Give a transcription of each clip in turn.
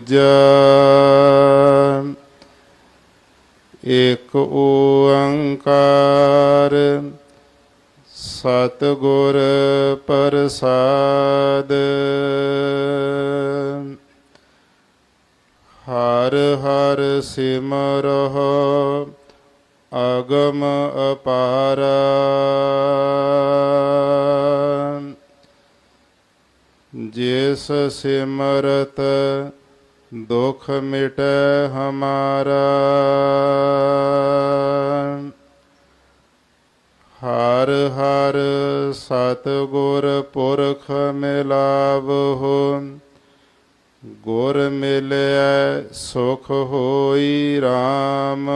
ਦੂਜਾ ਇਕ ਓੰਕਾਰ ਸਤਿਗੁਰ ਪ੍ਰਸਾਦ ਹਰ ਹਰ ਸਿਮਰਹੁ ਅਗਮ ਅਪਾਰ ਜਿਸ ਸਿਮਰਤ ਦੁਖ ਮਿਟੈ ਹਮਾਰਾ। ਹਰ ਹਰ ਸਤਿਗੁਰ ਪੁਰਖ ਮਿਲਾਵਹੁ। ਗੁਰ ਮਿਲਿਆ ਸੁਖ ਹੋਈ RAM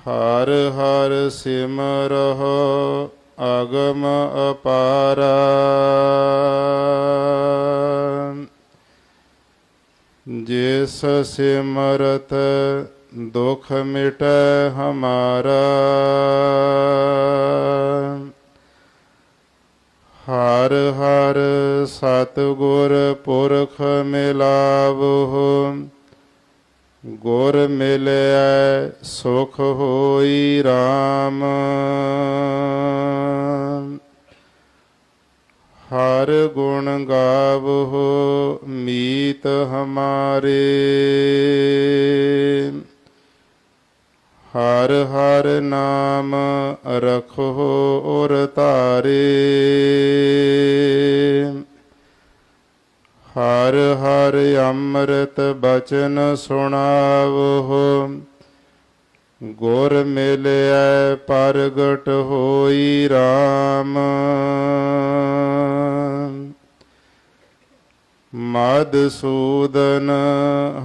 ਹਰ ਹਰ ਸਿਮਰਹੁ ਅਗਮ ਅਪਾਰਾ। ਜਿਸ ਸਿਮਰਤ ਦੁਖ ਮਿਟੈ ਹਮਾਰਾ। ਹਰ ਹਰ ਸਤਿਗੁਰ ਪੁਰਖ ਮਿਲਾਵਹੁ। ਗੁਰ ਮਿਲਿਆ ਸੁਖ ਹੋਈ RAM ਹਰ ਗੁਣ ਗਾਵਹੁ ਮੀਤ ਹਮਾਰੇ। ਹਰ ਹਰ ਨਾਮ ਰਖੋ ਔਰ ਧਾਰੇ। ਹਰ ਹਰ ਅੰਮ੍ਰਿਤ ਬਚਨ ਸੁਣਾਵਹੁ ਗੁਰ ਮਿਲਿਆ ਪ੍ਰਗਟ ਹੋਈ RAM ਮਦਸੂਦਨ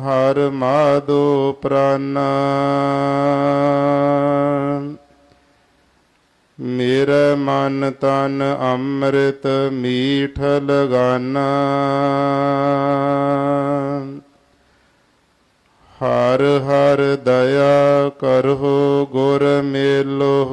ਹਰ ਮਾਧੋ ਪ੍ਰਾਨਾ। ਮੇਰਾ ਮਨ ਤਨ ਅੰਮ੍ਰਿਤ ਮੀਠ ਲਗਾਨਾ ਹਰ ਹਰ ਦਇਆ ਕਰਹੁ ਗੁਰ ਮੇਲੋ